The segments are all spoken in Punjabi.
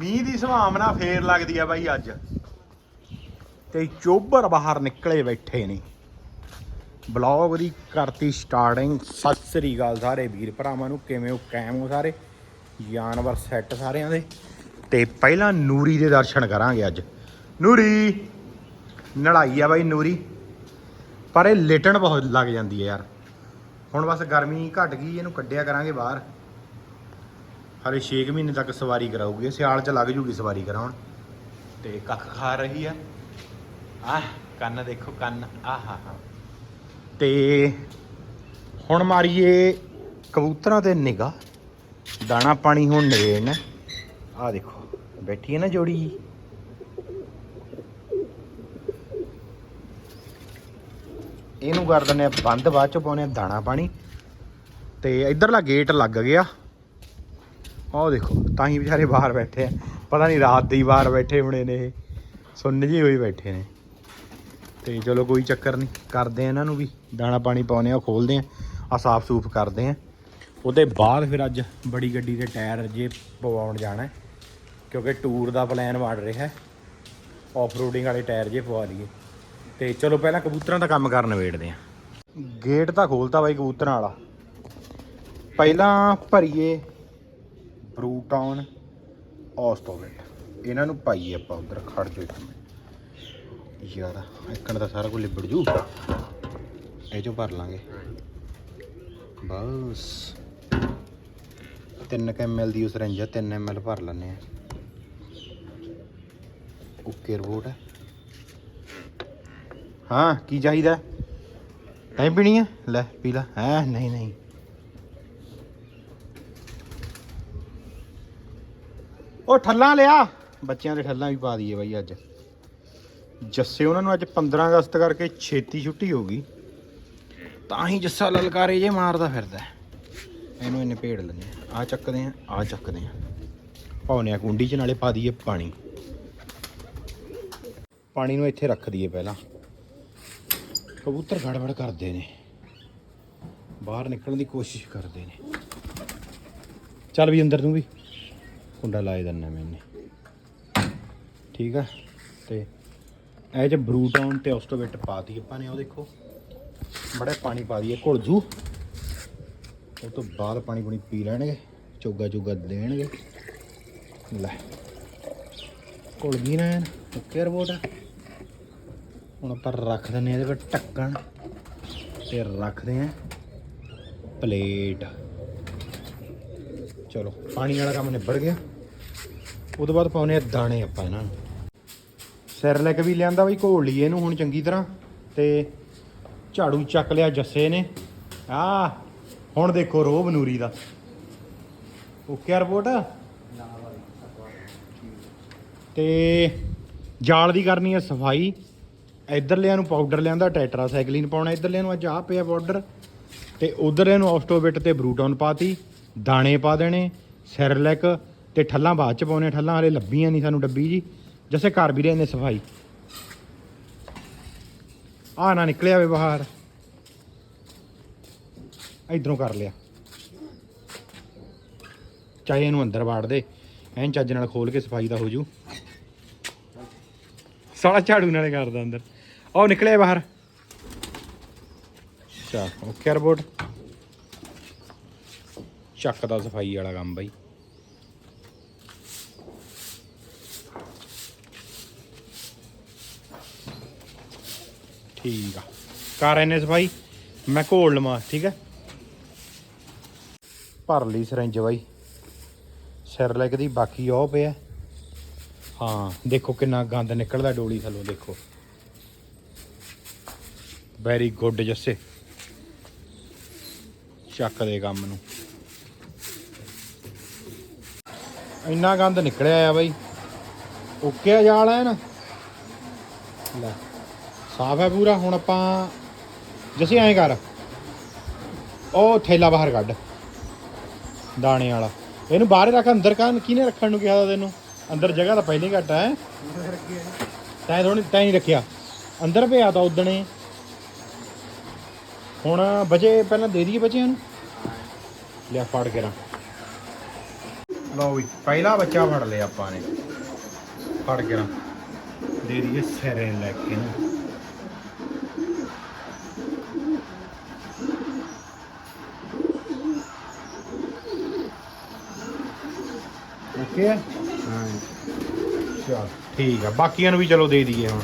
ਮੀਂਹ ਦੀ ਸੰਭਾਵਨਾ ਫੇਰ ਲੱਗਦੀ ਆ ਬਾਈ ਅੱਜ। ਤੇ ਚੋਬਰ ਬਾਹਰ ਨਿਕਲੇ ਬੈਠੇ ਨੇ। ਬਲੌਗ ਦੀ ਕਰਤੀ ਸਟਾਰਟਿੰਗ ਸਤਿ ਸ੍ਰੀ ਅਕਾਲ ਸਾਰੇ ਵੀਰ ਭਰਾਵਾਂ ਨੂੰ, ਕਿਵੇਂ ਹੋ? ਕਾਇਮ ਹੋ ਸਾਰੇ? ਜਾਨਵਰ ਸੈੱਟ ਸਾਰਿਆਂ ਦੇ। ਤੇ ਪਹਿਲਾਂ ਨੂਰੀ ਦੇ ਦਰਸ਼ਨ ਕਰਾਂਗੇ ਅੱਜ। ਨੂਰੀ! ਨੜਾਈ ਆ ਬਾਈ ਨੂਰੀ। ਪਰ ਇਹ ਲੇਟਣ ਬਹੁਤ ਲੱਗ ਜਾਂਦੀ ਹੈ ਯਾਰ। ਹੁਣ ਬਸ ਗਰਮੀ ਘਟ ਗਈ, ਇਹਨੂੰ ਕੱਢਿਆ ਕਰਾਂਗੇ ਬਾਹਰ। ਹਲੇ 6 ਮਹੀਨੇ ਤੱਕ ਸਵਾਰੀ ਕਰਾਉਗੀ ਸਿਆਲ ਚ ਲੱਗ ਜੂਗੀ ਸਵਾਰੀ ਕਰਾਉਣ। ਤੇ ਕੱਖ ਖਾ ਰਹੀ ਆ? ਆਹ ਕੰਨ ਦੇਖੋ ਕੰਨ ਆਹਾ ਹਾ ਤੇ ਹੁਣ ਮਾਰੀਏ ਕਬੂਤਰਾਂ ਤੇ ਨਿਗਾ ਦਾਣਾ ਪਾਣੀ ਹੁਣ ਨਵੇਣ ਆ ਦੇਖੋ ਬੈਠੀ ਹੈ ਨਾ ਜੋੜੀ ਇਹਨੂੰ ਕਰ ਦਿੰਦੇ ਆ ਬੰਦ ਬਾਅਦ ਚ ਪਾਉਨੇ ਦਾਣਾ ਪਾਣੀ। ਤੇ ਇਧਰਲਾ ਗੇਟ ਲੱਗ ਗਿਆ। ਆਹ ਦੇਖੋ, ਤਾਂ ਹੀ ਵਿਚਾਰੇ ਬਾਹਰ ਬੈਠੇ ਆ। ਪਤਾ ਨਹੀਂ ਰਾਤ ਦੇ ਹੀ ਬਾਹਰ ਬੈਠੇ ਹੋਣੇ ਨੇ ਇਹ। ਸੁੰਨ ਜਿਹੇ ਹੋਈ ਬੈਠੇ ਨੇ। ਤੇ ਚਲੋ ਕੋਈ ਚੱਕਰ ਨਹੀਂ, ਕਰਦੇ ਆ ਇਹਨਾਂ ਨੂੰ ਵੀ। ਦਾਣਾ ਪਾਣੀ ਪਾਉਨੇ ਆ ਖੋਲਦੇ ਆ ਆ ਸਾਫ਼ ਸੂਫ ਕਰਦੇ ਆ। ਉਹਦੇ ਬਾਅਦ ਫਿਰ ਅੱਜ ਬੜੀ ਗੱਡੀ ਦੇ ਟਾਇਰ ਜੇ ਪਵਾਉਣ ਜਾਣਾ ਕਿਉਂਕਿ ਟੂਰ ਦਾ ਪਲਾਨ ਬਣ ਰਿਹਾ ਹੈ। ਆਫ ਰੋਡਿੰਗ ਵਾਲੇ ਟਾਇਰ ਜੇ ਪਵਾ ਲਈਏ। ਤੇ ਚਲੋ ਪਹਿਲਾਂ ਕਬੂਤਰਾਂ ਦਾ ਕੰਮ ਕਰਨ ਵੇੜਦੇ ਆ। ਗੇਟ ਤਾਂ ਖੋਲਤਾ ਬਾਈ ਕਬੂਤਰਾਂ ਵਾਲਾ। ਪਹਿਲਾਂ ਭਰੀਏ ਬਰੂਟਾਊਨ ਆਸਟੋਵੇਟ ਇਹਨਾਂ ਨੂੰ ਪਾਈਏ ਆਪਾਂ ਉਧਰ, ਖੜ ਜੋ ਇੱਕ ਮਿੰਟ। ਯਾਰ, ਇੱਕਣ ਦਾ ਸਾਰਾ ਕੁਝ ਲਿਬੜ ਜੂ। ਇਹ ਚੋਂ ਭਰ ਲਾਂਗੇ। ਬਸ। 3 ml ਦੀ ਉਸ ਰੇਂਜ ਆ 3 ml ਭਰ ਲੈਣੇ ਆ। ਓਕੇ ਰਿਪੋਰਟ ਹੈ ਹਾਂ, ਕੀ ਚਾਹੀਦਾ? ਨਹੀਂ ਪੀਣੀ ਹੈ ਲੈ, ਪੀ ਲੈ। ਹੈ, ਨਹੀਂ ਨਹੀਂ। ਉਹ ਠੱਲਾਂ ਲਿਆ। ਬੱਚਿਆਂ ਦੇ ਠੱਲਾਂ ਵੀ ਪਾ ਦਈਏ ਬਾਈ ਅੱਜ। ਜੱਸੇ ਉਹਨਾਂ ਨੂੰ ਅੱਜ 15 ਅਗਸਤ ਕਰਕੇ ਛੇਤੀ ਛੁੱਟੀ ਹੋ ਗਈ। ਤਾਂ ਹੀ ਜੱਸਾ ਲਲਕਾਰੇ ਜੇ ਮਾਰਦਾ ਫਿਰਦਾ ਇਹਨੂੰ ਇਹਨੇ ਭੇੜ ਲੈਂਦੇ ਆ। ਆਹ ਚੱਕਦੇ ਆ ਆ ਚੱਕਦੇ ਆ। ਪਾਉਨੇ ਆ ਕੁੰਡੀ ਚ ਨਾਲੇ ਪਾ ਦਈਏ ਪਾਣੀ। ਪਾਣੀ ਨੂੰ ਇੱਥੇ ਰੱਖ ਦਈਏ ਪਹਿਲਾਂ। ਕਬੂਤਰ ਗੜਬੜ ਕਰਦੇ ਨੇ। ਬਾਹਰ ਨਿਕਲਣ ਦੀ ਕੋਸ਼ਿਸ਼ ਕਰਦੇ ਨੇ। ਚੱਲ ਵੀ ਅੰਦਰ ਨੂੰ ਵੀ। ਕੁੰਡਾ ਲਾਏ ਦਿੰਨਾ ਮੈਂ ਠੀਕ ਆ? ਤੇ ਇਹ ਚ ਬਰੂਟਾਊਨ ਤੇ ਆਸਟੋਵੇਟ ਪਾਤੀ ਆਪਾਂ ਨੇ, ਉਹ ਦੇਖੋ। ਬੜਾ ਪਾਣੀ ਪਾ ਦਈਏ, ਘੁਲ ਜੂ। ਉਹ ਤੋਂ ਬਾਅਦ ਪਾਣੀ ਪੁਣੀ ਪੀ ਲੈਣਗੇ, ਚੋਗਾ ਚੋਗਾ ਦੇਣਗੇ। ਲੈ। ਘੁਲ ਗਈ ਨਾ ਐਨ ਓਕੇ ਰਿਪੋਰਟ। ਹੁਣ ਆਪਾਂ ਰੱਖ ਦਿੰਨੇ ਆ ਇਹਦੇ ਪਰ ਢੱਕਣ। ਤੇ ਰੱਖਦੇ ਆ ਪਲੇਟ। ਚਲੋ, ਪਾਣੀ ਵਾਲਾ ਕੰਮ ਨਿਬੜ ਗਿਆ। ਉਹਦੇ ਬਾਅਦ ਪਾਉਨੇ ਆ ਦਾਣੇ ਆਪਾਂ ਇਹਨਾਂ ਨੂੰ। ਸਿਰਲੈਕ ਵੀ ਲਿਆਂਦਾ ਬਈ, ਘੋਲ ਲਈਏ ਇਹਨੂੰ ਹੁਣ ਚੰਗੀ ਤਰ੍ਹਾਂ। ਤੇ ਝਾੜੂ ਚੱਕ ਲਿਆ ਜੱਸੇ ਨੇ। ਆ, ਹੁਣ ਦੇਖੋ ਰੋਹ ਬਨੂਰੀ ਦਾ। Okay report? ਤੇ ਜਾਲ ਦੀ ਕਰਨੀ ਹੈ ਸਫ਼ਾਈ। ਇਧਰਲਿਆਂ ਨੂੰ ਪਾਊਡਰ ਲਿਆਂਦਾ ਟੈਟਰਾ ਟੈਟਰਾਸਾਈਕਲਿਨ ਪਾਉਣਾ। ਇਧਰਲਿਆਂ ਨੂੰ ਅੱਜ ਆ ਪਿਆ ਪਾਊਡਰ ਤੇ ਉਧਰਲਿਆਂ ਨੂੰ ਆਫਟੋਬਿਟ ਤੇ ਬਰੂਟਨ ਪਾਤੀ। ਦਾਣੇ ਪਾ ਦੇਣੇ ਸਿਰਲੈਕ ਤੇ ਠੱਲਾਂ ਬਾਅਦ ਚ ਪਾਉਣੇ, ਠੱਲਾਂ ਹਲੇ ਲੱਭੀਆਂ ਨਹੀਂ ਸਾਨੂੰ ਡੱਬੀ ਜੀ। ਜੈਸੇ ਘਰ ਵੀ ਰਹੇ ਨੇ ਸਫ਼ਾਈ। ਆ ਨਾ ਨਿਕਲਿਆ ਵੇ ਬਾਹਰ। ਇਧਰੋਂ ਕਰ ਲਿਆ। ਚਾਹੇ ਇਹਨੂੰ ਅੰਦਰ ਵਾੜ ਦੇ, ਐਨ ਚੱਜ ਨਾਲ ਖੋਲ ਕੇ ਸਫ਼ਾਈ ਦਾ ਹੋ ਜੂ। ਸਾਲਾ ਝਾੜੂ ਨਾਲੇ ਕਰਦਾ ਅੰਦਰ। ਆਓ ਨਿਕਲਿਆ ਬਾਹਰ। ਚਾ ਓਕੇ ਰਿਪੋਰਟ ਚੱਕ ਦਾ ਸਫ਼ਾਈ ਵਾਲਾ ਕੰਮ ਬਾਈ। ਠੀਕ ਆ। ਕਰ ਇਹਨੇ ਸਫ਼ਾਈ। ਮੈਂ ਘੋਲ ਲਵਾਂ, ਠੀਕ ਹੈ ਭਰ ਲਈ ਸਿਰੰਜ ਬਾਈ। ਸਿਰ ਲੈ ਦੀ, ਬਾਕੀ ਉਹ ਪਿਆ। ਹਾਂ, ਦੇਖੋ ਕਿੰਨਾ ਗੰਦ ਨਿਕਲਦਾ ਡੋਲੀ ਥੱਲੋਂ, ਦੇਖੋ। ਵੈਰੀ ਗੁੱਡ ਜੱਸੇ। ਚੱਕ ਦੇ ਕੰਮ ਨੂੰ। ਇੰਨਾ ਗੰਦ ਨਿਕਲਿਆ ਆ ਬਾਈ। ਓਕੇ ਆ ਜਾਲ ਐ ਨਾ ਲੈ, ਸਾਫ਼ ਹੈ ਪੂਰਾ। ਹੁਣ ਆਪਾਂ, ਜਸੀ ਐਂ ਕਰ। ਉਹ ਥੈਲਾ ਬਾਹਰ ਕੱਢ, ਦਾਣੇ ਵਾਲਾ। ਇਹਨੂੰ ਬਾਹਰ ਰੱਖ, ਅੰਦਰ ਕਾਨ ਕਿਹਨੇ ਰੱਖਣ ਨੂੰ ਕਿਹਾ ਤੈਨੂੰ? ਅੰਦਰ ਜਗ੍ਹਾ ਤਾਂ ਪਹਿਲਾਂ ਹੀ ਘੱਟ ਹੈ? ਤੈਂ ਥੋੜੀ ਤੈਂ ਨਹੀਂ ਰੱਖਿਆ। ਅੰਦਰ ਪਿਆ ਤਾਂ ਉਦਣੇ। ਹੁਣ ਬਚੇ, ਪਹਿਲਾਂ ਦੇ ਦਈਏ ਬੱਚਿਆਂ ਨੂੰ? ਲਿਆ, ਫੜ ਕੇ ਰਾਂ ਲਓ ਵੀ ਪਹਿਲਾ ਬੱਚਾ ਫੜ ਲਿਆ ਆਪਾਂ ਨੇ। ਫੜ ਕੇ ਨਾ ਦੇ ਦਈਏ ਸਿਰੇ ਲੈ ਕੇ ਨਾ। ਓਕੇ? ਹੈ। ਚਲ ਠੀਕ ਆ। ਬਾਕੀਆਂ ਨੂੰ ਵੀ ਚਲੋ ਦੇ ਦਈਏ ਹੁਣ।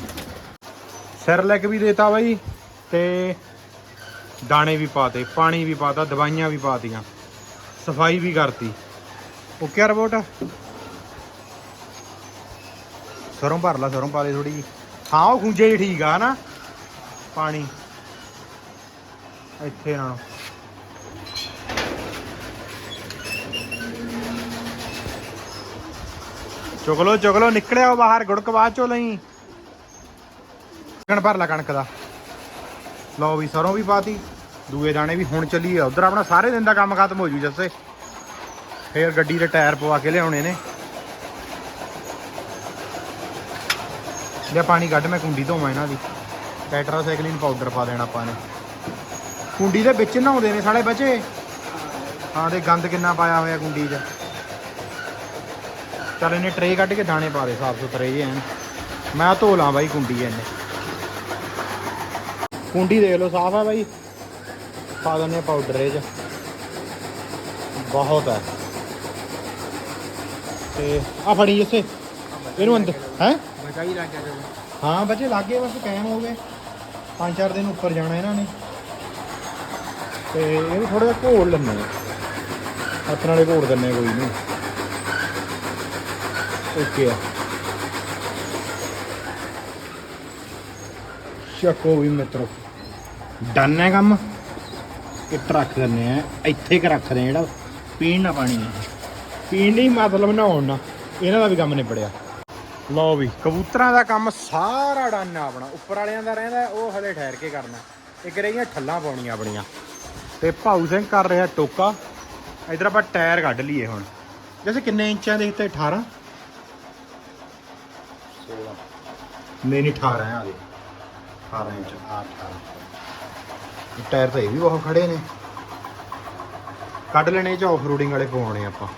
ਸਿਰ ਲੈ ਕੇ ਵੀ ਦੇਤਾ ਬਾਈ ਤੇ ਦਾਣੇ ਵੀ ਪਾਤੇ ਪਾਣੀ ਵੀ ਪਾਤਾ ਦਵਾਈਆਂ ਵੀ ਪਾਤੀਆਂ। ਸਫ਼ਾਈ ਵੀ ਕਰਤੀ। ਓਕੇ ਆ ਰਿਪੋਰਟ ਸਰੋਂ ਭਰ ਲਾ, ਸਰੋਂ ਪਾ ਲੈ ਥੋੜੀ ਜੀ ਹਾਂ, ਉਹ ਖੁੰਝੇ ਜਿਹੇ ਠੀਕ ਆ ਨਾ ਪਾਣੀ। ਇੱਥੇ ਨਾ ਚੁਗ ਲੋ ਚੁਗ ਲੋ ਨਿਕਲਿਆ ਬਾਹਰ, ਗੁੜਕ ਬਾਅਦ ਚੋਂ ਲਈ। ਕਣ ਭਰ ਲਾ ਕਣਕ ਦਾ। ਲਓ ਵੀ, ਸਰੋਂ ਵੀ ਪਾਤੀ। ਦੂਏ ਦਾਣੇ ਵੀ ਹੁਣ ਚੱਲੀ ਆ। ਉਧਰ ਆਪਣਾ ਸਾਰੇ ਦਿਨ ਦਾ ਕੰਮ ਖਤਮ ਹੋ ਜੂ, ਜੱਸੇ। ਫੇਰ ਗੱਡੀ ਦੇ ਟਾਇਰ ਪਵਾ ਕੇ ਲਿਆਉਣੇ ਨੇ। ਲੈ ਪਾਣੀ ਕੱਢ, ਮੈਂ ਕੁੰਡੀ ਧੋਵਾਂ ਇਹਨਾਂ ਦੀ। ਟੈਟਰਾਸਾਈਕਲਿਨ ਪਾਊਡਰ ਪਾ ਦੇਣਾ ਆਪਾਂ ਨੇ। ਕੁੰਡੀ ਦੇ ਵਿੱਚ ਨਹਾਉਂਦੇ ਨੇ ਸਾਲੇ ਬੱਚੇ। ਹਾਂ, ਤੇ ਗੰਦ ਕਿੰਨਾ ਪਾਇਆ ਹੋਇਆ ਕੁੰਡੀ 'ਚ। ਚੱਲ ਇਹਨੇ ਟਰੇ ਕੱਢ ਕੇ ਦਾਣੇ ਪਾ ਦੇ ਸਾਫ਼ ਸੁਥਰੇ ਜਿਹੇ ਐਨ। ਮੈਂ ਧੋ ਲਾਂ ਬਾਈ ਕੁੰਡੀ ਇਹਨੇ। ਕੁੰਡੀ ਦੇਖ ਲਓ, ਸਾਫ਼ ਆ ਬਾਈ। ਪਾ ਦਿੰਦੇ ਪਾਊਡਰ ਇਹ 'ਚ। ਬਹੁਤ ਹੈ ਤੇ ਆ ਫੜੀ ਜਿੱਥੇ। ਇਹਨੂੰ ਅੰਦਰ ਹੈ? ਬਚਾਈ ਲੱਗ ਗਿਆ ਹਾਂ ਬੱਚੇ ਲੱਗੇ ਬਸ ਕਾਇਮ ਹੋ ਗਏ। ਪੰਜ ਚਾਰ ਦਿਨ ਉੱਪਰ ਜਾਣਾ ਇਹਨਾਂ ਨੇ। ਤੇ ਇਹਨੂੰ ਥੋੜਾ ਜਿਹਾ ਘੋਲ ਲੈਣੇ ਹੱਥ ਨਾਲੇ ਘੋੜ ਦਿੰਨੇ ਕੋਈ ਨਹੀਂ। ਓਕੇ ਆ। ਚੱਕੋ ਵੀ ਮਿੱਤਰੋ। ਡਨ ਹੈ ਕੰਮ। ਇੱਟ ਰੱਖ ਦਿੰਨੇ ਆ। ਇੱਥੇ ਕਿ ਰੱਖਦੇ ਜਿਹੜਾ ਪੀਣ ਨਾ ਪਾਣੀ। ਹੈ ਪੀਣ ਨਹੀਂ ਮਤਲਬ ਨਹਾਉਣ ਨਾ ਇਹਨਾਂ ਦਾ ਵੀ ਕੰਮ ਨਿਬੜਿਆ। ਲਓ ਵੀ, ਕਬੂਤਰਾਂ ਦਾ ਕੰਮ ਸਾਰਾ ਡਨ ਆਪਣਾ। ਉੱਪਰ ਵਾਲਿਆਂ ਦਾ ਰਹਿੰਦਾ, ਉਹ ਹਲੇ ਠਹਿਰ ਕੇ ਕਰਨਾ। ਇੱਕ ਰਹੀਆਂ ਠੱਲਾਂ ਪਾਉਣੀਆਂ ਆਪਣੀਆਂ। ਤੇ ਭਾਊ ਸਿੰਘ ਕਰ ਰਿਹਾ ਟੋਕਾ। ਇਧਰ ਆਪਾਂ ਟਾਇਰ ਕੱਢ ਲਈਏ ਹੁਣ। ਜੈਸੇ ਕਿੰਨੇ ਇੰਚਾਂ ਦੇ ਤੇ 18 ਨਹੀਂ ਨਹੀਂ 18 ਆ ਦੇ 18 ਇੰਚ 18 ਟਾਇਰ ਤਾਂ ਇਹ ਵੀ ਬਹੁਤ ਖੜੇ ਨੇ। ਕੱਢ ਲੈਣੇ ਚ ਆਫ ਰੋਡਿੰਗ ਵਾਲੇ ਪਵਾਉਣੇ ਆਪਾਂ।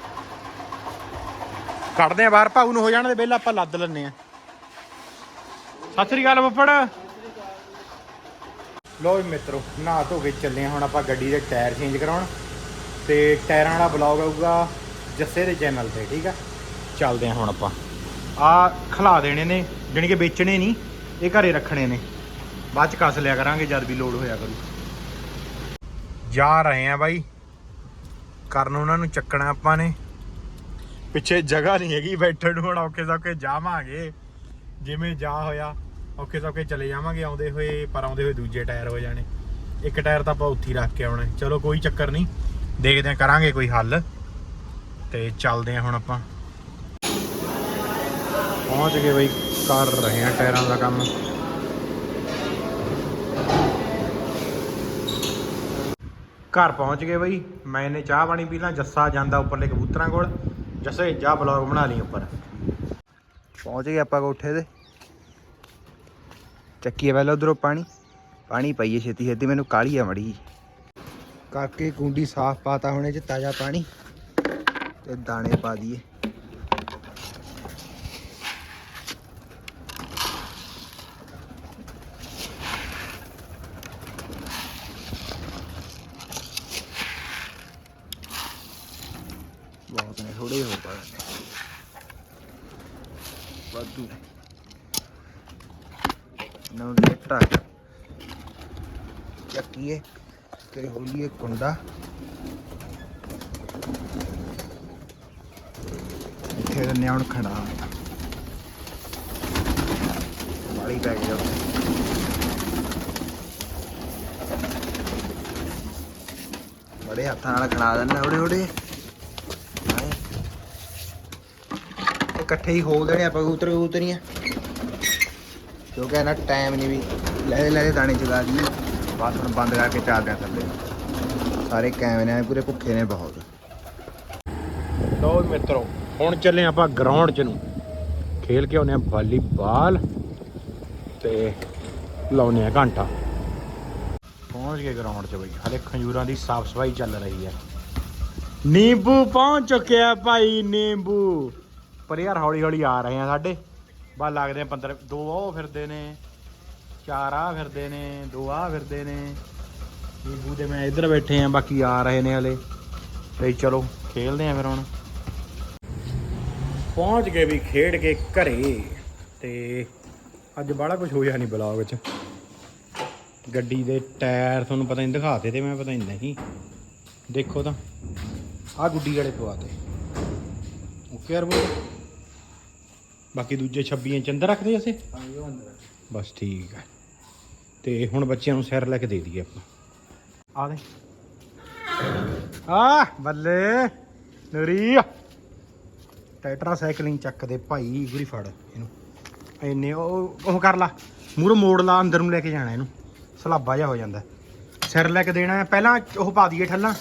ਕੱਢਦੇ ਆ ਬਾਹਰ, ਭਾਊ ਨੂੰ ਹੋ ਜਾਣ ਦੇ ਬਿੱਲ ਆਪਾਂ ਲੱਦ ਲੈਣੇ ਆ। ਸਤਿ ਸ੍ਰੀ ਅਕਾਲ ਬੱਪੜ ਲੋ ਵੀ ਮਿੱਤਰੋ, ਨਹਾ ਧੋ ਕੇ ਚੱਲੇ ਆ, ਹੁਣ ਆਪਾਂ ਗੱਡੀ ਦੇ ਟਾਇਰ ਚੇਂਜ ਕਰਾਉਣ। ਤੇ ਟਾਇਰਾਂ ਵਾਲਾ ਬਲੌਗ ਆਊਗਾ ਜੱਸੇ ਦੇ ਚੈਨਲ ਤੇ, ਠੀਕ ਆ? ਚੱਲਦੇ ਆ ਹੁਣ ਆਪਾਂ। ਆ ਖਲਾ ਦੇਣੇ ਨੇ, ਜਾਣੀ ਕਿ ਵੇਚਣੇ ਨਹੀਂ, ਇਹ ਘਰੇ ਰੱਖਣੇ ਨੇ। ਬਾਅਦ ਚ ਕੱਸ ਲਿਆ ਕਰਾਂਗੇ ਜਦ ਵੀ ਲੋਡ ਹੋਇਆ ਕਰੂ। ਜਾ ਰਹੇ ਆ ਬਾਈ। ਕਰਨ ਉਹਨਾਂ ਨੂੰ ਚੱਕਣਾ ਆਪਾਂ ਨੇ। ਪਿੱਛੇ ਜਗ੍ਹਾ ਨਹੀਂ ਹੈਗੀ, ਬੈਠਣ ਨੂੰ ਹੁਣ ਔਖੇ ਸੌਖੇ ਜਾਵਾਂਗੇ। ਜਿਵੇਂ ਜਾ ਹੋਇਆ, ਔਖੇ ਸੌਖੇ ਚਲੇ ਜਾਵਾਂਗੇ ਆਉਂਦੇ ਹੋਏ, ਪਰ ਆਉਂਦੇ ਹੋਏ ਦੂਜੇ ਟਾਇਰ ਹੋ ਜਾਣੇ। ਇੱਕ ਟਾਇਰ ਤਾਂ ਆਪਾਂ ਉੱਥੇ ਰੱਖ ਕੇ ਆਉਣਾ ਚਲੋ ਕੋਈ ਚੱਕਰ ਨਹੀਂ, ਦੇਖਦੇ ਆ ਕਰਾਂਗੇ ਕੋਈ ਹੱਲ। ਤੇ ਚੱਲਦੇ ਆ ਹੁਣ ਆਪਾਂ। ਪਹੁੰਚ ਗਏ ਬਈ, ਕਰ ਰਹੇ ਆ ਟਾਇਰਾਂ ਦਾ ਕੰਮ। ਘਰ ਪਹੁੰਚ ਗਏ ਬਈ, ਮੈਂ ਇਹਨੇ ਚਾਹ ਪਾਣੀ ਪੀ ਲਾਂ, ਜੱਸਾ ਜਾਂਦਾ ਉੱਪਰਲੇ ਕਬੂਤਰਾਂ ਕੋਲ। ਜੱਸੇ ਜਾ ਬਲੌਗ ਬਣਾ ਲਈ ਉੱਪਰ। ਪਹੁੰਚ ਗਏ ਆਪਾਂ ਕੋਠੇ ਤੇ। ਚੱਕੀਏ ਪਹਿਲਾਂ ਉਧਰੋਂ ਪਾਣੀ। ਪਾਣੀ ਪਈਏ ਛੇਤੀ ਛੇਤੀ, ਮੈਨੂੰ ਕਾਲੀ ਆ ਮੜੀ ਕਰਕੇ ਕੁੰਡੀ ਸਾਫ਼ ਪਾਤਾ ਹੁਣੇ ਚ, ਤਾਜ਼ਾ ਪਾਣੀ। ਤੇ ਦਾਣੇ ਪਾ ਦਈਏ ਬਹੁਤ ਨੇ ਥੋੜੇ ਹੋ ਪਾ ਵਾਧੂ ਨੇ ਨੌ ਲੈਟਾ ਚੱਕੀਏ ਤੇ ਹੋਲੀਏ ਕੁੰਡਾ। ਇੱਥੇ ਦਿੰਨੇ ਹੁਣ ਖੜਾ। ਵਾਲੀ ਪੈ ਗਿਆ ਬੜੇ ਹੱਥਾਂ ਨਾਲ ਖੜਾ ਦਿੰਨਾ ਉੜੇ ਓੜੇ ਹਾਏ। ਇਕੱਠੇ ਹੀ ਖੋਲ ਦੇਣੇ ਆਪਾਂ ਕਬੂਤਰ, ਕਬੂਤਰੀਆਂ। ਕਿਉਂਕਿ ਇਹਨਾਂ ਟਾਈਮ ਨਹੀਂ ਵੀ। ਲੈ ਲੈ ਦਾਣੇ ਚਗਾ ਦੀ ਬਾਅਦ ਹੁਣ ਬੰਦ ਕਰਕੇ ਚੱਲਦੇ ਆ ਥੱਲੇ। ਸਾਰੇ ਕੈਮਰੇ ਨੇ, ਪੂਰੇ ਭੁੱਖੇ ਨੇ ਬਹੁਤ। ਲੋ ਮਿੱਤਰੋ, ਹੁਣ ਚੱਲੇ ਆਪਾਂ ਗਰਾਊਂਡ 'ਚ ਨੂੰ। ਖੇਲ ਕੇ ਆਉਨੇ ਆ ਵਾਲੀਬਾਲ ਤੇ ਲਾਉਨੇ ਆ ਘੰਟਾ। ਪਹੁੰਚ ਗਏ ਗਰਾਊਂਡ 'ਚ ਬਈ। ਹਲੇ ਖੰਜੂਰਾਂ ਦੀ ਸਾਫ਼ ਸਫ਼ਾਈ ਚੱਲ ਰਹੀ ਹੈ। ਨਿੰਬੂ ਪਹੁੰਚ ਚੁੱਕਿਆ ਭਾਈ, ਨਿੰਬੂ। ਪਰ ਯਾਰ ਹੌਲੀ ਹੌਲੀ ਆ ਰਹੇ ਆ ਸਾਡੇ। ਬਾ ਲੱਗਦੇ ਆ 15 ਦੋ ਉਹ ਫਿਰਦੇ ਨੇ। ਚਾਰ ਆ ਫਿਰਦੇ ਨੇ ਦੋ ਆ ਫਿਰਦੇ ਨੇ। ਨਿੰਬੂ ਦੇ ਮੈਂ ਇੱਧਰ ਬੈਠੇ ਆ ਬਾਕੀ ਆ ਰਹੇ ਨੇ ਹਲੇ। ਤੇ ਚਲੋ ਖੇਲਦੇ ਆ ਫਿਰ ਹੁਣ। ਪਹੁੰਚ ਗਏ ਵੀ ਖੇਡ ਕੇ ਘਰੇ। ਤੇ ਅੱਜ ਬਾਹਲਾ ਕੁਝ ਹੋਇਆ ਨਹੀਂ ਬਲੌਗ 'ਚ ਗੱਡੀ ਦੇ ਟਾਇਰ ਤੁਹਾਨੂੰ ਪਤਾ ਨਹੀਂ ਦਿਖਾਤੇ ਤੇ ਮੈਂ ਪਤਾ ਨਹੀਂ ਨਹੀਂ। ਦੇਖੋ ਤਾਂ। ਆ ਗੁੱਡੀ ਵਾਲੇ ਪਵਾਤੇ। ਓਕੇ ਯਾਰ ਬੋਲ ਬਾਕੀ ਦੂਜੇ 26 ਇੰਚ ਅੰਦਰ ਰੱਖਦੇ ਅਸੀਂ? ਹਾਂਜੀ ਉਹ ਅੰਦਰ ਬਸ ਠੀਕ ਹੈ ਤੇ ਹੁਣ ਬੱਚਿਆਂ ਨੂੰ ਸਿਰ ਲੈ ਕੇ ਦੇ ਦਈਏ ਆਪਾਂ। ਆ ਦੇ। ਆ, ਬੱਲੇ। ਨੂਰੀ। ਟੈਟਰਾ ਸਾਈਕਲਿੰਗ ਚੱਕ ਦੇ ਭਾਈ ਗੁਰੀ ਫੜ ਇਹਨੂੰ। ਇੰਨੇ ਉਹ ਉਹ ਕਰ ਲਾ। ਮੂਰ ਮੋੜ ਲਾ, ਅੰਦਰ ਨੂੰ ਲੈ ਕੇ ਜਾਣਾ ਇਹਨੂੰ। ਸਲਾਬਾ ਜਿਹਾ ਹੋ ਜਾਂਦਾ। ਸਿਰ ਲੈ ਕੇ ਦੇਣਾ। ਪਹਿਲਾਂ ਉਹ ਪਾ ਦਈਏ ਠੱਲਾਂ।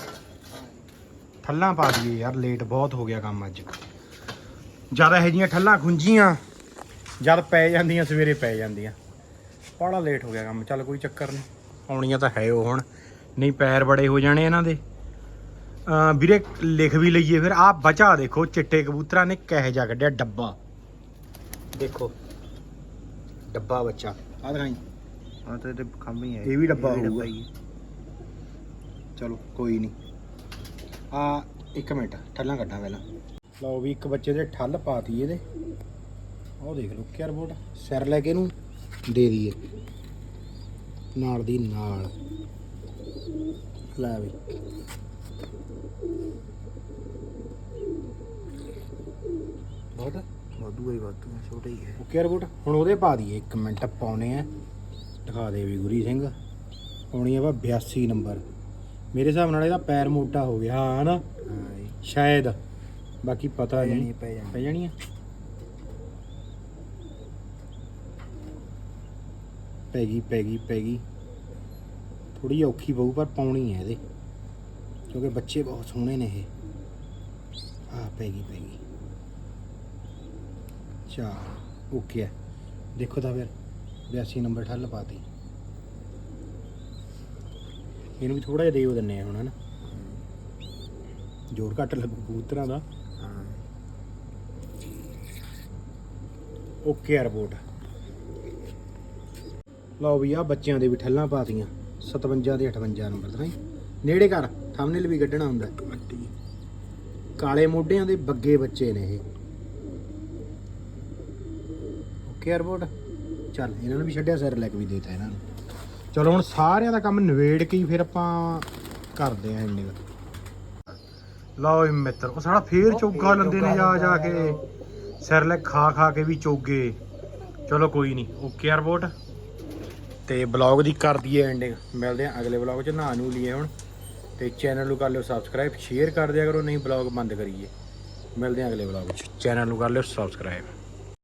ਠੱਲਾਂ ਪਾ ਦਈਏ ਯਾਰ, ਲੇਟ ਬਹੁਤ ਹੋ ਗਿਆ ਕੰਮ ਅੱਜ। ਜ਼ਿਆਦਾ ਇਹ ਜੀਆਂ ਠੱਲਾਂ ਖੁੰਝੀਆਂ, ਜਦ ਪੈ ਜਾਂਦੀਆਂ, ਸਵੇਰੇ ਪੈ ਜਾਂਦੀਆਂ। ਬੜਾ ਲੇਟ ਹੋ ਗਿਆ ਕੰਮ ਚੱਲ ਕੋਈ ਚੱਕਰ ਨਹੀਂ ਆਉਣੀਆਂ ਤਾਂ ਹੈ ਉਹ ਹੁਣ ਨਹੀਂ ਪੈਰ ਬੜੇ ਹੋ ਜਾਣੇ ਇਹਨਾਂ ਦੇ। ਵੀਰੇ ਲਿਖ ਵੀ ਲਈਏ ਫਿਰ ਆਹ ਬਚਾ ਦੇਖੋ ਚਿੱਟੇ ਕਬੂਤਰਾਂ ਨੇ ਕਹਿ ਜਾ ਕੱਢਿਆ ਡੱਬਾ। ਦੇਖੋ ਡੱਬਾ ਬੱਚਾ। ਆ ਦਿਖਾਈ। ਹਾਂ ਤੇ ਤੇ ਖੰਭ ਹੀ ਹੈ। ਇਹ ਵੀ ਡੱਬਾ ਹੋਊਗਾ। ਚਲੋ ਕੋਈ ਨਹੀਂ ਆ ਇੱਕ ਮਿੰਟ ਠੱਲਾਂ ਕੱਢਾਂ ਪਹਿਲਾਂ। ਲਓ ਵੀ ਇੱਕ ਬੱਚੇ ਦੇ ਠੱਲ ਪਾਤੀ ਇਹਦੇ। ਉਹ ਦੇਖ ਲਓ ਕਿਆ ਰਿਪੋਰਟ ਸਿਰ ਲੈ ਕੇ ਇਹਨੂੰ। ਦੇ ਦਈਏ। ਨਾਲ ਦੀ ਨਾਲ। ਲੈ ਵੀ। ਬਹੁਤ ਵਾਧੂ ਹੀ ਵਾਧੂ ਹੈ, ਛੋਟਾ ਹੀ ਹੈ। ਓਕੇ ਰਿਪੋਰਟ ਹੁਣ ਉਹਦੇ ਪਾ ਦਈਏ ਇੱਕ ਮਿੰਟ ਪਾਉਨੇ ਆ। ਦਿਖਾ ਦੇ ਵੀ ਗੁਰੀ ਸਿੰਘ। ਪਾਉਣੀ ਆ ਵਾ 82 ਨੰਬਰ। ਮੇਰੇ ਹਿਸਾਬ ਨਾਲ ਇਹਦਾ ਪੈਰ ਮੋਟਾ ਹੋ ਗਿਆ ਹਾਂ ਨਾ? ਸ਼ਾਇਦ। ਬਾਕੀ ਪਤਾ ਨਹੀਂ। ਪੈ ਜਾਣੀ ਆ? ਪੈ ਗਈ ਪੈ ਗਈ ਪੈ ਗਈ। ਥੋੜੀ ਔਖੀ ਪਊ ਪਰ ਪਾਉਣੀ ਹੈ ਇਹਦੇ। ਕਿਉਂਕਿ ਬੱਚੇ ਬਹੁਤ ਸੋਹਣੇ ਨੇ ਇਹ। ਆ ਪੈ ਗਈ ਪੈ ਗਈ। ਚਾ ਓਕੇ ਹੈ। ਦੇਖੋ ਤਾਂ ਫਿਰ 82 ਨੰਬਰ ਠੱਲ ਪਾਤੀ। ਇਹਨੂੰ ਵੀ ਥੋੜਾ ਜਿਹਾ ਦੇ ਉਹ ਦਿੰਨੇ ਆ ਹੁਣ ਹਨਾ ਜੋਰ ਘੱਟ ਲੱਗੂ ਕਬੂਤਰਾਂ ਦਾ। ਓਕੇ ਰਿਪੋਰਟ ਲਓ ਵੀ ਆ ਬੱਚਿਆਂ ਦੇ ਵੀ ਠੱਲਾਂ ਪਾਤੀਆਂ 57 ਦੇ 58 ਨੰਬਰ ਦਾ ਨੇੜੇ ਕਰ ਥੰਬਨੇਲ ਵੀ ਕੱਢਣਾ ਹੁੰਦਾ। ਕਾਲੇ ਮੋਢਿਆਂ ਦੇ ਬੱਗੇ ਬੱਚੇ ਨੇ ਇਹ। ਓਕੇ ਰਿਪੋਰਟ ਚੱਲ ਇਹਨਾਂ ਨੂੰ ਵੀ ਛੱਡਿਆ ਸਿਰ ਲੈ ਕੇ ਵੀ ਦੇਤਾ ਇਹਨਾਂ ਨੂੰ। ਚਲੋ ਹੁਣ ਸਾਰਿਆਂ ਦਾ ਕੰਮ ਨਿਬੇੜ ਕੇ ਫਿਰ ਆਪਾਂ ਕਰਦੇ ਆਂ ਇੰਨੇ ਲਓ ਵੀ ਮਿੱਤਰ ਉਹ ਸਾਡਾ ਫੇਰ ਚੋਗਾ ਲੰਦੇ ਨੇ ਜਾ ਜਾ ਕੇ। ਸਿਰ ਲੈ ਖਾ ਖਾ ਕੇ ਵੀ ਚੋਗੇ। ਚਲੋ ਕੋਈ ਨਹੀਂ ਓਕੇ ਰਿਪੋਰਟ ਤੇ ਬਲੌਗ ਦੀ ਕਰ ਦਈਏ ਐਂਡਿੰਗ ਮਿਲਦੇ ਆਂ ਅਗਲੇ ਬਲੌਗ 'ਚ, ਨਹਾ ਨੂੰ ਲਈਏ ਹੁਣ। ਤੇ ਚੈਨਲ ਨੂੰ ਕਰ ਲਿਓ ਸਬਸਕ੍ਰਾਈਬ ਸ਼ੇਅਰ ਕਰ ਦਿਆ ਕਰੋ, ਨਹੀਂ ਬਲੌਗ ਬੰਦ ਕਰੀਏ। ਮਿਲਦੇ ਆਂ ਅਗਲੇ ਬਲੌਗ 'ਚ। ਚੈਨਲ ਨੂੰ ਕਰ ਲਿਓ ਸਬਸਕ੍ਰਾਈਬ